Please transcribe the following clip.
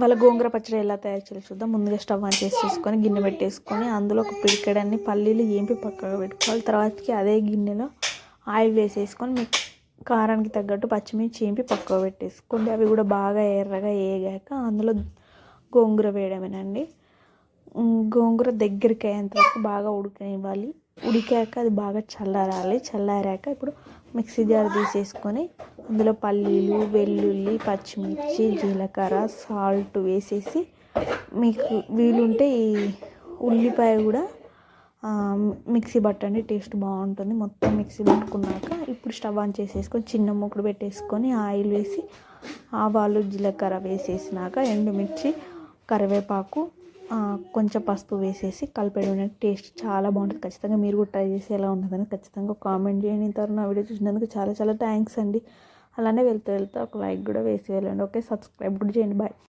వాళ్ళ గోంగూర పచ్చడి ఎలా తయారు చేయాలి చూద్దాం. ముందుగా స్టవ్ ఆన్ చేసేసుకొని గిన్నె పెట్టేసుకొని అందులో ఒక పిడికెడన్ని పల్లీలు ఏంపి పక్కకు పెట్టుకోవాలి. తర్వాతకి అదే గిన్నెలో ఆయిల్ వేసేసుకొని మీకు కారానికి తగ్గట్టు పచ్చిమిర్చి ఏంపి పక్కకు పెట్టేసుకోండి. అవి కూడా బాగా ఎర్రగా వేగాక అందులో గోంగూర వేయడమేనండి. గోంగూర దగ్గరికి అయ్యేంత వరకు బాగా ఉడకనివ్వాలి. ఉడికాక అది బాగా చల్లారాలి. చల్లారాక ఇప్పుడు మిక్సీ జార్ తీసేసుకొని అందులో పల్లీలు వెల్లుల్లి పచ్చిమిర్చి జీలకర్ర సాల్ట్ వేసేసి మీకు వీలుంటే ఈ ఉల్లిపాయ కూడా మిక్సీ పట్టండి టేస్ట్ బాగుంటుంది. మొత్తం మిక్సీ పట్టుకున్నాక ఇప్పుడు స్టవ్ ఆన్ చేసేసుకొని చిన్న ముక్కడు పెట్టేసుకొని ఆయిల్ వేసి ఆవాలు జీలకర్ర వేసేసినాక ఎండుమిర్చి కరివేపాకు కొంచెం పసుపు వేసేసి కలిపేయడం టేస్ట్ చాలా బాగుంటుంది. ఖచ్చితంగా మీరు కూడా ట్రై చేసి ఎలా ఉంటుందని ఖచ్చితంగా కామెంట్ చేయండి. తర్వాత నా వీడియో చూసినందుకు చాలా చాలా థ్యాంక్స్ అండి. అలానే వెళ్తూ వెళ్తూ. ఒక లైక్ కూడా వేసి వెళ్ళండి. ఓకే సబ్స్క్రైబ్ కూడా చేయండి. బాయ్